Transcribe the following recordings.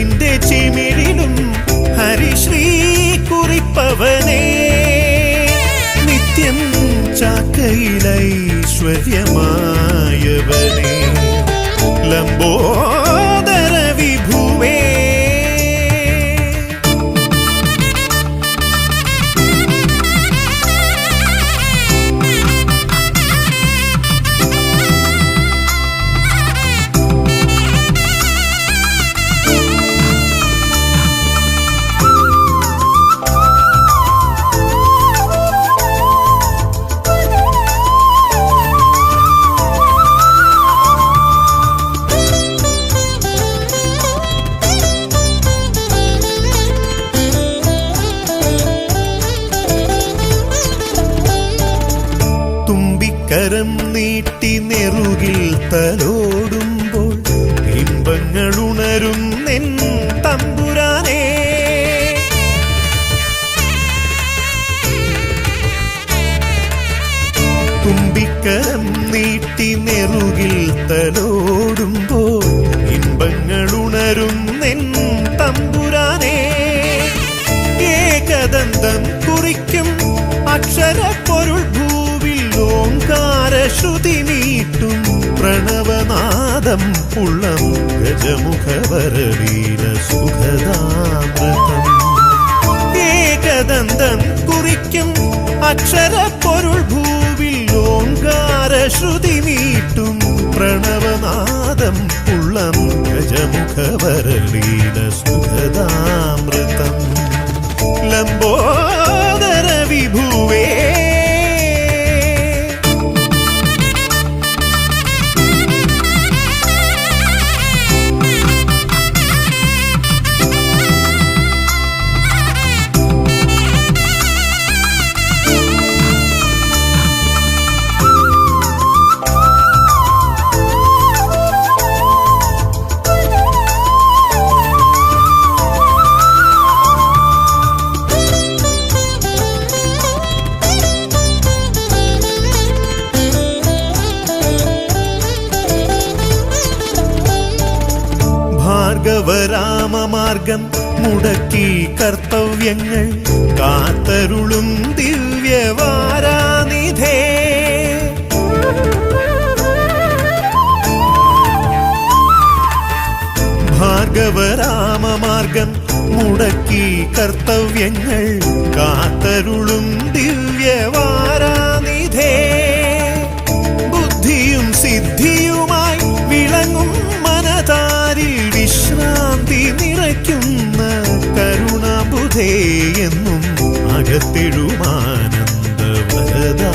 നിന്റെ ചിമിഴിലും ഹരിശ്രീ കുറിപ്പവനേ. നിത്യം ചാക്കയിലൈശ്വര്യമായവനേ. Lumbo yarım ദന്തം കുറിക്കും. അക്ഷരപ്പൊരുൾ ഭൂവിൽ ഓങ്കാര ശ്രുതി നീട്ടും. പ്രണവനാദം പുള്ളം ഗജമുഖവരലീല സുഖദാമൃത മാർഗം മുടക്കി കർത്തവ്യങ്ങൾ കാത്തരുളും ദിവ്യവാരാനിധേ. ഭാർഗവരാമമാർഗം മുടക്കി കർത്തവ്യങ്ങൾ കാത്തരുളും ദിവ്യവാ എന്നും അകത്തെഴുമാനന്ദ വരദാ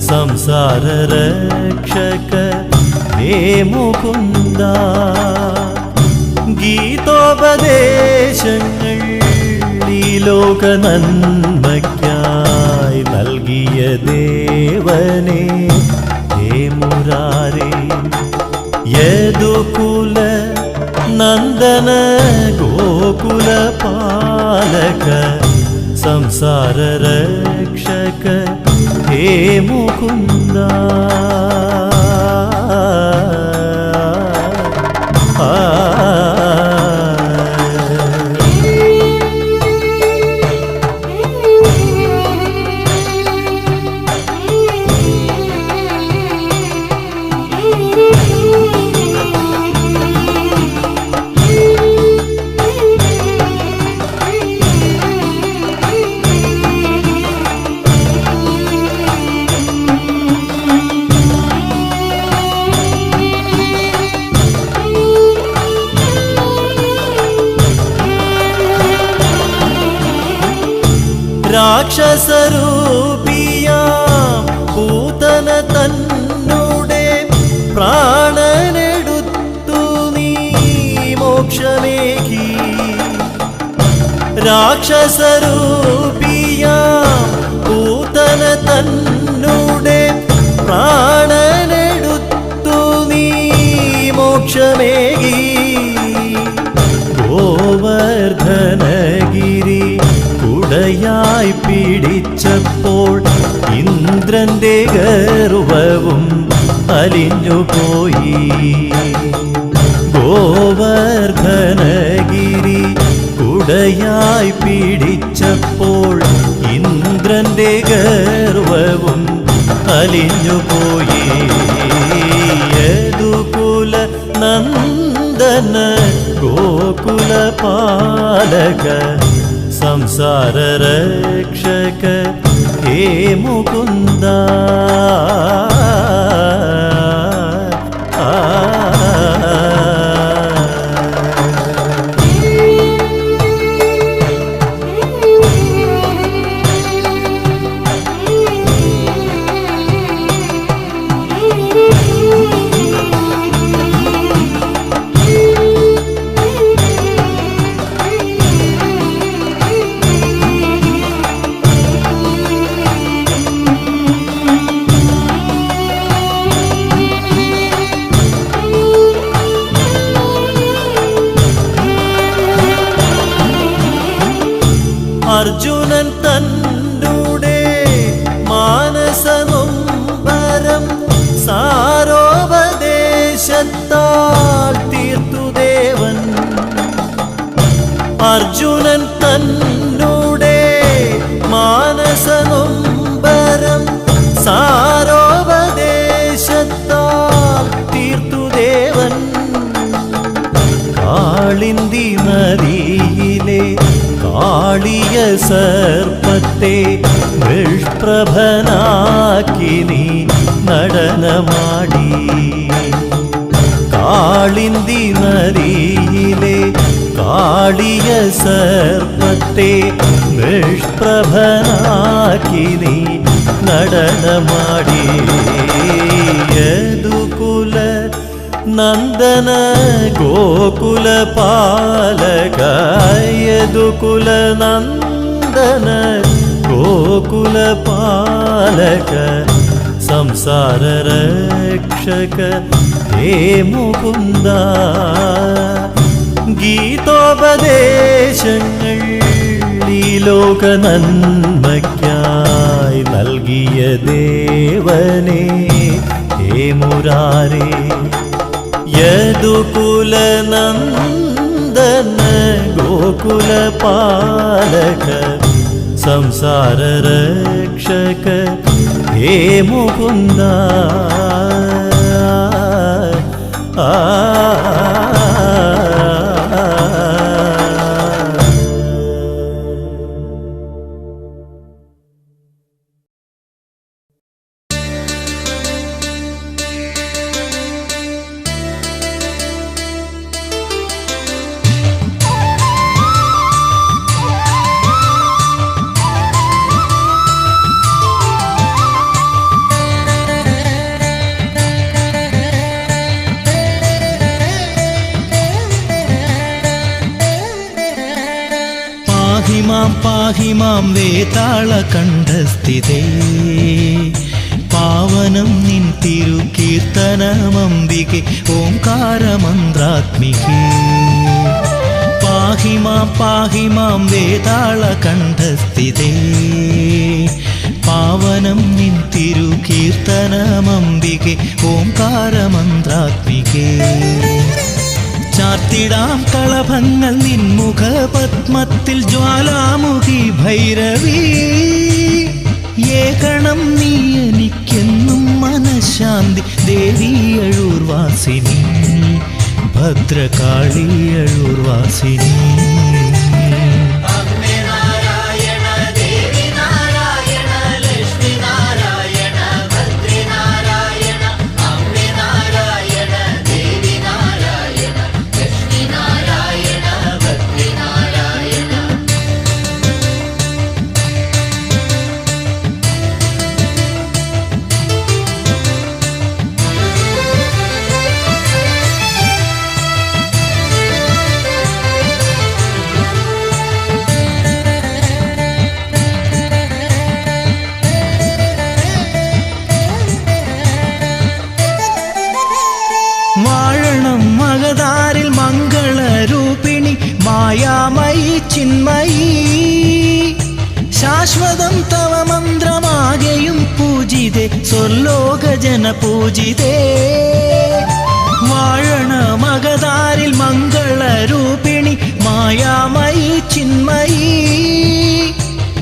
സംസാര രക്ഷക ഹേ മുകുന്ദ. ഗീതോപദേശങ്ങൾ ഈ ലോക നന്മയ്ക്കായി നൽകിയ ദേവനെ. ഹേ മുരാരേ യദുകുല നന്ദന ഗോകുല പാലക സംസാര രക്ഷക ഹേ రాక్షసరూపియా పూతన తన్నుడే ప్రాణనెడుత్తు నీ మోక్షమేకి. రాక్షసరూపి ഇന്ദ്രന്റെ ഗർവവും അലിഞ്ഞുപോയി. ഗോവർദ്ധനഗിരി കുടയായി പിടിച്ചപ്പോൾ ഇന്ദ്രന്റെ ഗർവവും അലിഞ്ഞുപോയി. യദുകുല നന്ദന ഗോകുല പാലക സംസാര രക്ഷക ഹേ അർജുനൻ തന്നൂടെ മാനസനൊമ്പരം സാരോപദേശത്താൽ തീർത്തു ദേവൻ. കാളിന്തി നദിയിലെ കാളിയ സർപ്പത്തെ നിഷ്പ്രഭനാക്കി നീ നടനമാടി. കാളിന്തി നദിയിലെ കാളിയ സർപ്പത്തെ നിഷ്പ്രഭനാക്കി നീ നടനമാടി യദുകുല നന്ദന ഗോകുല പാലക യദുകുല നന്ദന ഗോകുല പാലക സംസാര രക്ഷക ഹേ മുകുന്ദ ഗീതോപദേശങ്ങൾ ഈ ലോക നന്മയ്ക്കായി നൽകിയ ദേവനെ ഹേ മുരാരേ യദുകുല നന്ദന ഗോകുല പാലക സംസാര രക്ഷക ഹേ മുകുന്ദ ആ. മാം വേതാള കണ്ഠസ്ഥിതേ പാവനം നിൻ തിരുകീർത്തനമംബികെ ഓംകാരമന്ത്രാത്മികേ. പാഹി മാം പാഹി മാം വേതാള കണ്ഠസ്ഥിതേ പാവനം നിൻ തിരുകീർത്തനമംബികെ ഓംകാരമന്ത്രാത്മികേ. ചാർത്തിടാം കളഭങ്ങൾ നിൻമുഖ പത്മത്തിൽ ജ്വാലാമുഖി ഭൈരവി. ഏകണം നീ എനിക്കെന്നും മനഃശാന്തി ദേവിയഴൂർവാസിനി ഭദ്രകാളിയഴൂർവാസിനി വാഴണം സ്വർലോക ജന പൂജിതേ വാഴണ മകതാരിൽ മംഗളരൂപിണി മായാമയി ചിന്മയി.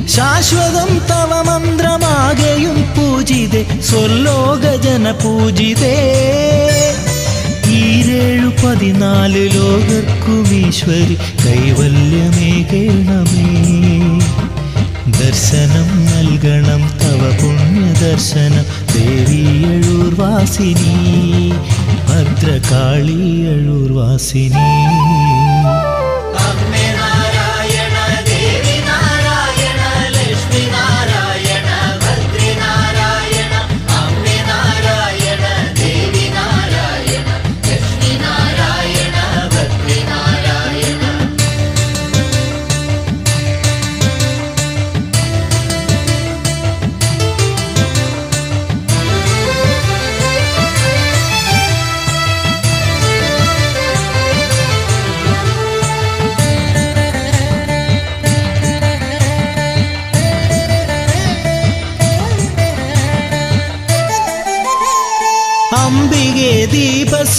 ശാശ്വതം തവ മന്ത്രമാകെയും പൂജിതേ സ്വർലോക ജനപൂജിതേ. ഈരേഴു പതിനാല് ലോകക്കുമീശ്വരി കൈവല്യമേ കൈവല്യമേകേണമേ ദർശനം നൽകണം തവ പുണ്യ ദർശനം ദേവിയഴൂർവാസിനി ഭദ്രകാളിയഴൂർവാസിനി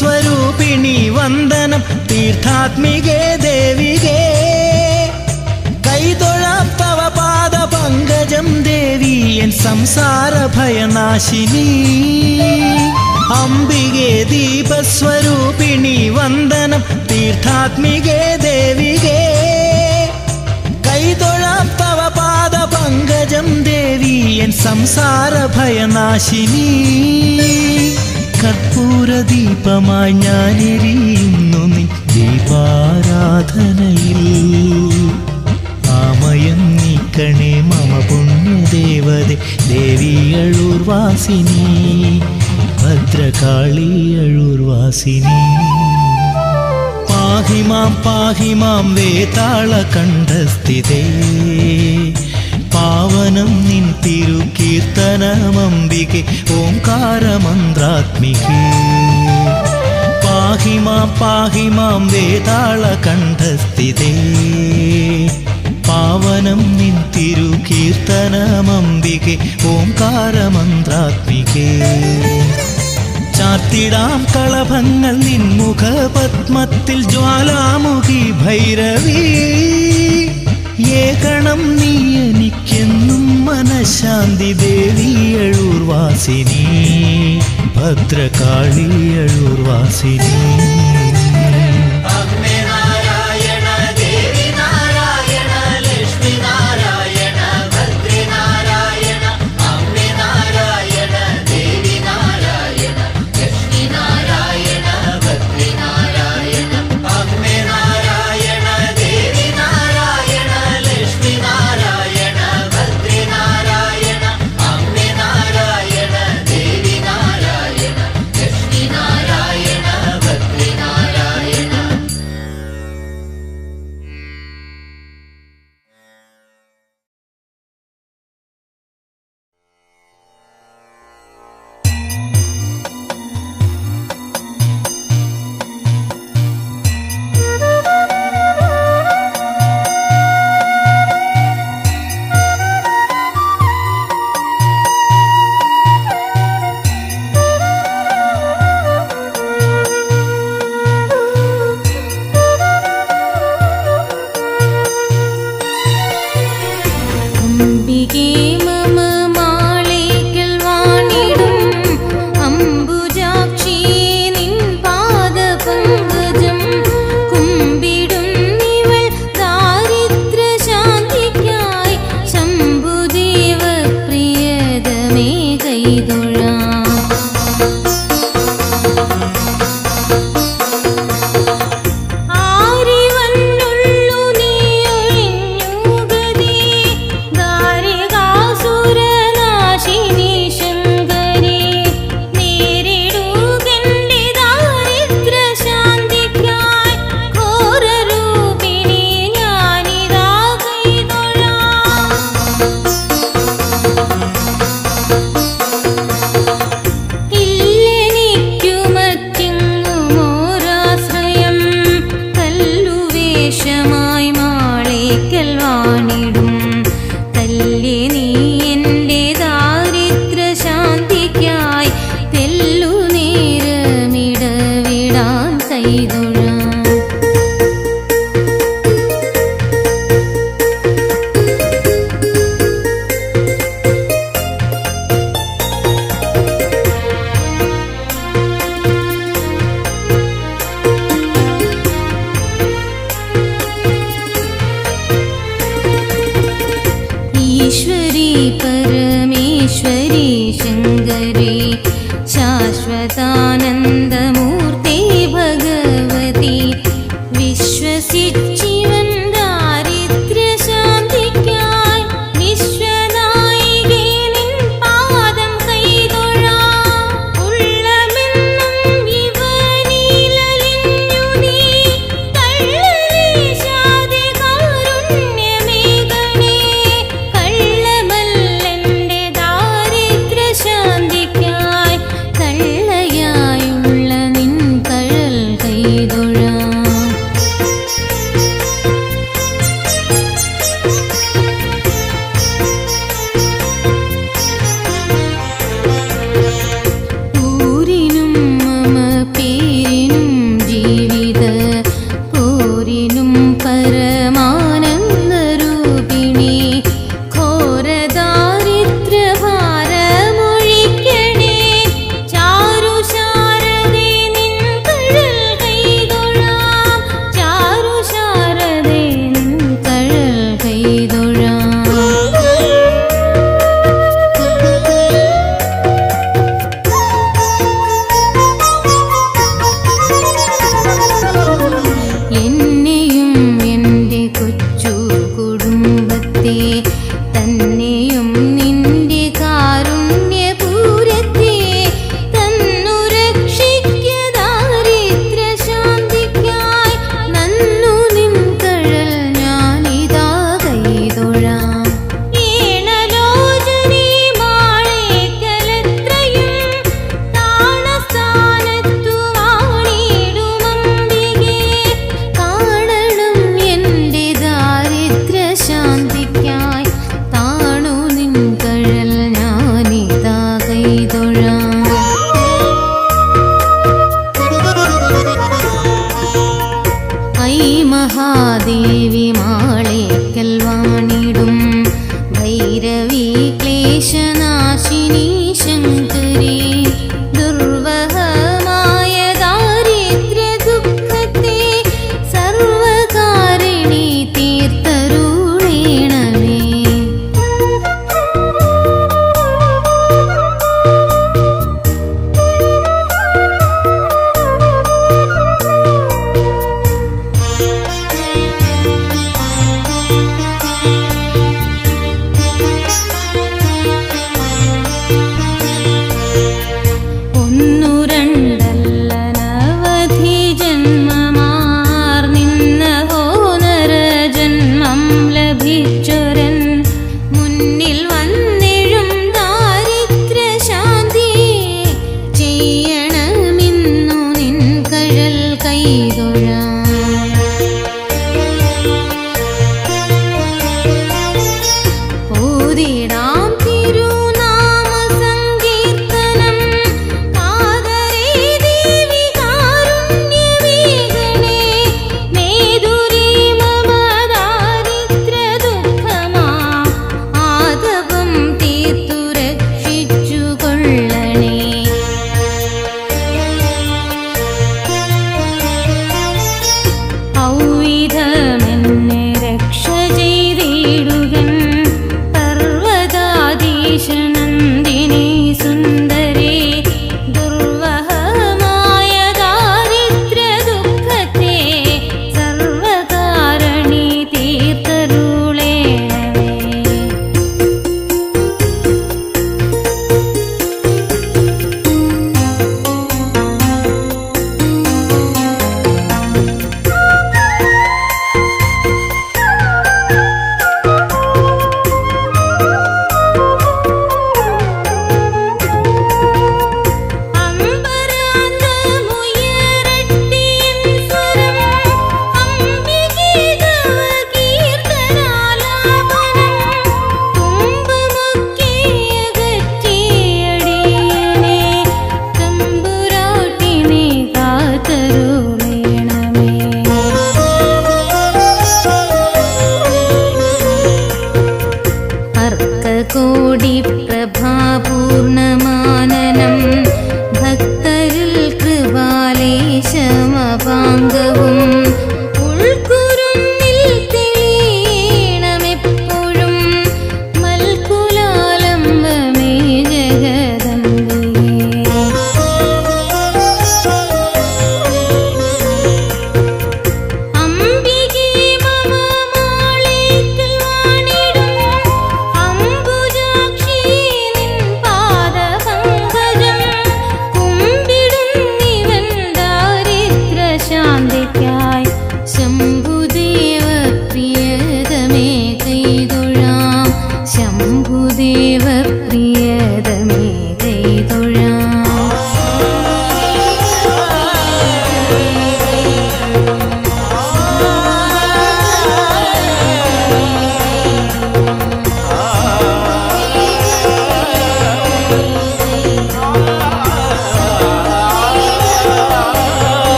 ദീപസ്വരൂപിണി വന്ദനം തീർത്ഥാത്മികേ ദേവികേ. കൈതൊഴാം തവ പാദ പങ്കജം ദേവി എൻ സംസാര ഭയനാശിനി. അംബികേ ദീപസ്വരൂപിണി വന്ദനം തീർത്ഥാത്മികേ ദേവികേ. കൈതൊഴാം പാദ പങ്കജം ദേവി എൻ സംസാര ഭയനാശിനി. കർപ്പൂര ദീപമായി ഞാനെരിയുന്നു നീ ദീപാരാധനയിൽ. ആമയം നീക്കണേ മമ പുണ്യദേവതെ ദേവിയഴൂർവാസിനി ഭദ്രകാളിയഴൂർവാസിനി പാഹിമാം പാഹിമാം വേതാള കണ്ഠസ്ഥിതേ പാവനം നിൻ തിരുകീർത്തനമംബികെ ഓംകാരമന്ത്രാത്മികേ. പാഹി മാം പാഹി മാം വേതാള കണ്ഠസ്ഥിതേ പാവനം നിൻ തിരു കീർത്തനമംബികെ ഓംകാരമന്ത്രാത്മികേ. ചാർത്തിടാം കളഭങ്ങൾ നിൻ പത്മത്തിൽ ജ്വാലാമുഖി ഭൈരവി. ഏകണം നീ മനഃശാന്തി ദേവിയഴൂർവാസിനി ഭദ്രകാളിയഴൂർവാസിനി നാരായണ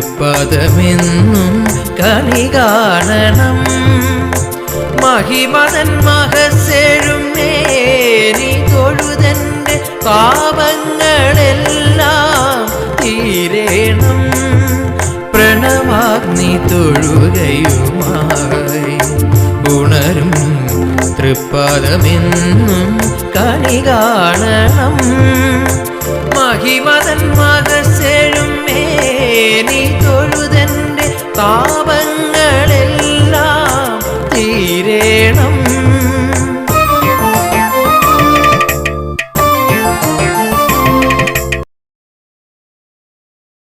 തൃപ്പദമെന്നും കളി കാണണം. മഹിമതൻ മഹസെഴും നേരി കൊഴുതന്റെ പാപങ്ങളെല്ലാം തീരേണം. പ്രണവാഗ്നി തൊഴുകയുമായി ഉണരും തൃപ്പദമെന്നും കണി കാണണം. മഹിമതൻ മകസേ നീ തൊഴുതന്റെ പാപങ്ങൾ